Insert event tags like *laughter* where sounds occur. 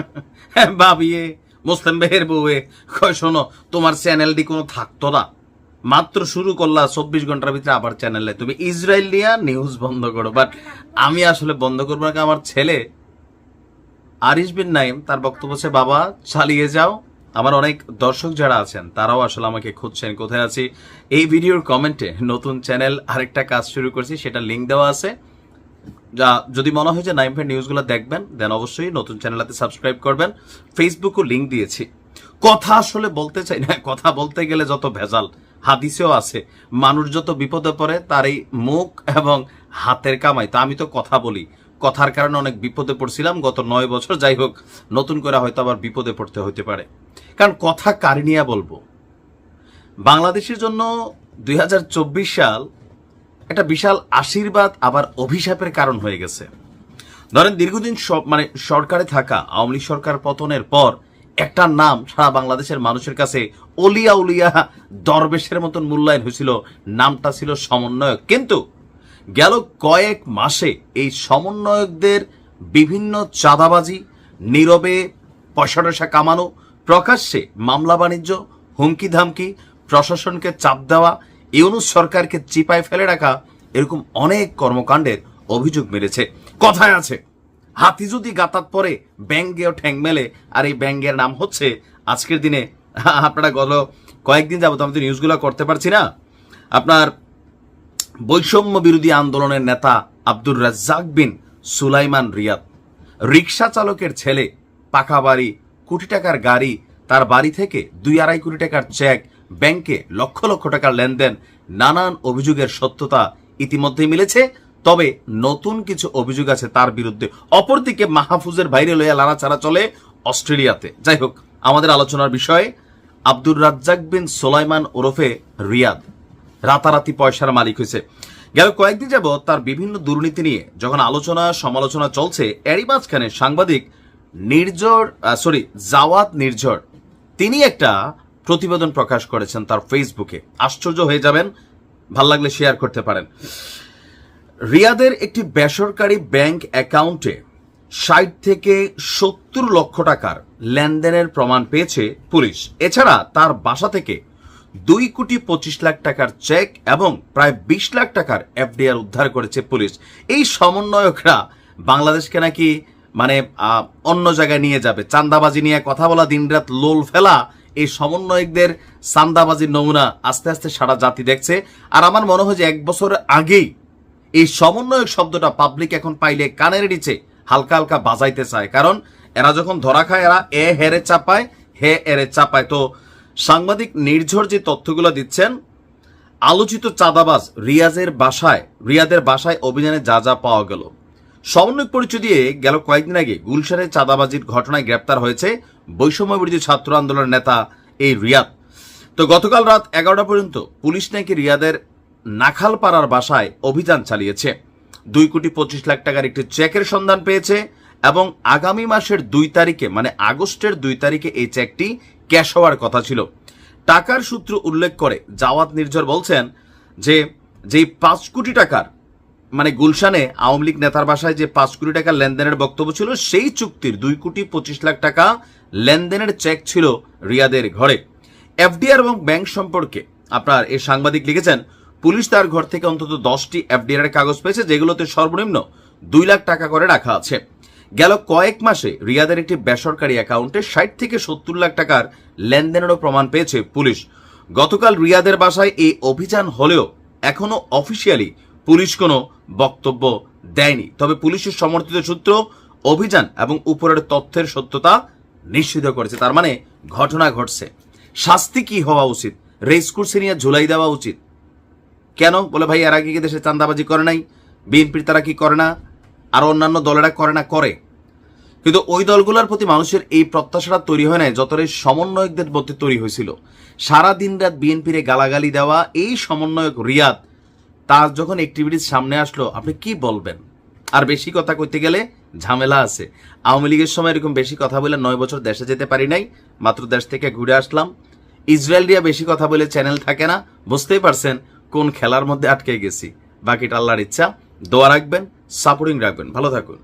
*laughs* ভাবিয়ে মুসলিম ভাইয়ের বউয়ে কয়, শোনো, তোমার চ্যানেলটি কোনো থাকতো না। মাত্র শুরু করলা, চব্বিশ ঘণ্টার ভিতরে আবার চ্যানেলে তুমি ইসরায়েল নিয়ে নিউজ বন্ধ করো। বাট আমি আসলে বন্ধ করব না আমার ছেলে, আরিশ বিন নাইম, তার বক্তব্য হচ্ছে, বাবা, চালিয়ে যাও। আমার অনেক দর্শক যারা আছেন, তারাও আসলে আমাকে খুঁজছেন, কোথায় আছি? এই ভিডিওর কমেন্টে নতুন চ্যানেল আরেকটা কাজ শুরু করছি, সেটা লিঙ্ক দেওয়া আছে। যা যদি মনে হয় যে নাইম ফের নিউজগুলো দেখবেন দেন অবশ্যই নতুন চ্যানেলটাতে সাবস্ক্রাইব করবেন। ফেসবুকও লিঙ্ক দিয়েছি। কথা আসলে বলতে চাই না, কথা বলতে গেলে যত ভেজাল, হাদিসেও আছে, মানুষ যত বিপদে পড়ে তার এই মুখ এবং হাতের কামাই। তা আমি তো কথা বলি। কথার কারণে অনেক বিপদে পড়ছিলাম গত নয় বছর, যাই হোক, নতুন করে হয়তো আবার বিপদে পড়তে হতে পারে। কারণ কথা কারিনিয়া বলব? বাংলাদেশের জন্য দুই হাজার চব্বিশ সাল একটা বিশাল আশীর্বাদ, আবার অভিশাপের কারণ হয়ে গেছে। ধরেন, দীর্ঘদিন সব মানে সরকারে থাকা আওয়ামী লীগ সরকার পতনের পর একটা নাম সারা বাংলাদেশের মানুষের কাছে অলিয়া উলিয়া দরবেশের মতন মূল্যায়ন হয়েছিল। নামটা ছিল সমন্বয়ক। কিন্তু গেল কয়েক মাসে এই সমন্বয়কদের বিভিন্ন চাঁদাবাজি, নীরবে পয়সা টয়সা কামানো, প্রকাশ্যে মামলা বাণিজ্য হুমকি ধামকি প্রশাসনকে চাপ দেওয়া ইউনুস সরকারকে চিপায় ফেলে রাখা এরকম অনেক কর্মকাণ্ডের অভিযোগ মেরেছে কথায় আছে, হাতি যদি গাতাত পরে ব্যাঙ্গেও ঠ্যাং মেলে, আর এই ব্যাঙ্গের নাম হচ্ছে, আজকের দিনে, *laughs* আপনারা গত কয়েকদিন যাবত আমি তো নিউজগুলো করতে পারছি না, আপনার বৈষম্য বিরোধী আন্দোলনের নেতা আব্দুর রাজ্জাক বিন সুলাইমান রিয়াদ, রিক্সা চালকের ছেলে, পাকা বাড়ি, কোটি টাকার গাড়ি, তার বাড়ি থেকে দুই আড়াই কোটি টাকার চেক ব্যাংকে লক্ষ লক্ষ টাকার লেনদেন, নানান অভিযোগের সত্যতা ইতিমধ্যেই মিলেছে। তবে নতুন কিছু অভিযোগ আছে তার বিরুদ্ধে। অপরদিকে মাহফুজের বাইরে লইয়া লাড়াচাড়া চলে অস্ট্রেলিয়াতে। যাই হোক, আমাদের আলোচনার বিষয়, আব্দুর রাজ্জাক বিন সোলাইমান ওরফে রিয়াদ। রাতারাতি পয়সার মালিক হয়েছে। গেল কয়েকদিন যাব তার বিভিন্ন দুর্নীতি নিয়ে যখন আলোচনা, সমালোচনা চলছে, এরই মাঝখানে সাংবাদিক নির্ঝর সরি জাওয়াত নির্ঝর। তিনি একটা প্রতিবেদন প্রকাশ করেছেন তার ফেসবুকে। আশ্চর্য হয়ে যাবেন, ভালো লাগলে শেয়ার করতে পারেন। রিয়াদের একটি বেসরকারি ব্যাংক অ্যাকাউন্টে ষাট থেকে সত্তর লক্ষ টাকার লেনদেনের প্রমাণ পেয়েছে পুলিশ। এছাড়া তার বাসা থেকে দুই কোটি পঁচিশ লাখ টাকার চেক এবং প্রায় বিশ লাখ টাকার এফডিআর উদ্ধার করেছে পুলিশ। এই সমন্বয়করা বাংলাদেশকে নাকি মানে অন্য জায়গায় নিয়ে যাবে। চান্দাবাজি নিয়ে কথা বলা, দিনরাত লোল ফেলা এই সমন্বয়কদের চান্দাবাজির নমুনা আস্তে আস্তে সারা জাতি দেখছে। আর আমার মনে হয় যে এক বছর আগেই এই সমন্বয়ক শব্দটা পাবলিক এখন পাইলে কানের নিচে হালকা হালকা বাজাইতে চায়। কারণ এরা যখন ধরা খায়, এরা এ হেরে চাপায়, হে এরে চাপায়। তো সাংবাদিক নির্ঝর যে তথ্যগুলো দিচ্ছেন, আলোচিত চাঁদাবাজ রিয়াজের বাসায়, রিয়াদের বাসায় অভিযানে যা যা পাওয়া গেল। সমন্বয়ক পরিচয় দিয়ে গেল কয়েকদিন আগে গুলশানের চাঁদাবাজির ঘটনায় গ্রেপ্তার হয়েছে বৈষম্য বিরোধী ছাত্র আন্দোলনের নেতা এই রিয়াদ। তো গতকাল রাত এগারোটা পর্যন্ত পুলিশ নাকি রিয়াদের নাখালপাড়ার বাসায় অভিযান চালিয়েছে। দুই কোটি পঁচিশ লাখ টাকার একটি চেকের সন্ধান পেয়েছে এবং আগামী মাসের দুই তারিখে মানে আগস্টের দুই তারিখে এই চেকটি ক্যাশ হওয়ার কথা ছিল। টাকার সূত্র উল্লেখ করে জাওয়াত নির্ঝর বলছেন যে, যেই পাঁচ কোটি টাকার মানে গুলশানে আওয়ামী লীগ নেতার বাসায় যে পাঁচ কোটি টাকার লেনদেনের বক্তব্য ছিল, সেই চুক্তির দুই কোটি পঁচিশ লাখ টাকা লেনদেনের চেক ছিল রিয়াদের ঘরে। এফডিআর এবং ব্যাংক সম্পর্কে আপনার এই সাংবাদিক লিখেছেন, পুলিশ তার ঘর থেকে অন্তত দশটি এফডিআর কাগজ পেয়েছে, যেগুলোতে সর্বনিম্ন দুই লাখ টাকা করে রাখা আছে। গেল কয়েক মাসে রিয়াদের একটি বেসরকারি অ্যাকাউন্টে ষাট থেকে সত্তর লাখ টাকার লেনদেনেরও প্রমাণ পেয়েছে পুলিশ। গতকাল রিয়াদের বাসায় এই অভিযান হলেও এখনও অফিসিয়ালি পুলিশ কোনো বক্তব্য দেয়নি। তবে পুলিশের সমর্থিত সূত্র অভিযান এবং উপরের তথ্যের সত্যতা নিশ্চিত করেছে। তার মানে ঘটনা ঘটছে। শাস্তি কি হওয়া উচিত? রেস কোর্সে নিয়ে ঝুলাই দেওয়া উচিত? কেন? বলে ভাই, এর আগে কি দেশে চান্দাবাজি করে নাই? বিএনপির তারা কি করে না? আর অন্যান্য দলেরা করে না, করে। কিন্তু ওই দলগুলোর প্রতি মানুষের এই প্রত্যাশাটা তৈরি হয় নাই যতটা এই সমন্বয়কদের মধ্যে তৈরি হয়েছিল। সারা দিন রাত বিএনপির গালাগালি দেওয়া, এই সমন্বয়ক রিয়াদ তার যখন অ্যাক্টিভিটিস সামনে আসলো, আপনি কি বলবেন? আর বেশি কথা কইতে গেলে ঝামেলা আছে। আওয়ামী লীগের সময় এরকম বেশি কথা বলে নয় বছর দেশে যেতে পারি নাই, মাত্র দেশ থেকে ঘুরে আসলাম। ইসরায়েল দিয়ে বেশি কথা বলে চ্যানেল থাকে না, বুঝতেই পারছেন কোন খেলার মধ্যে আটকে গেছি। বাকিটা আল্লাহর ইচ্ছা। দোয়া রাখবেন সাপোর্টিং রাখবেন। ভালো থাকুন।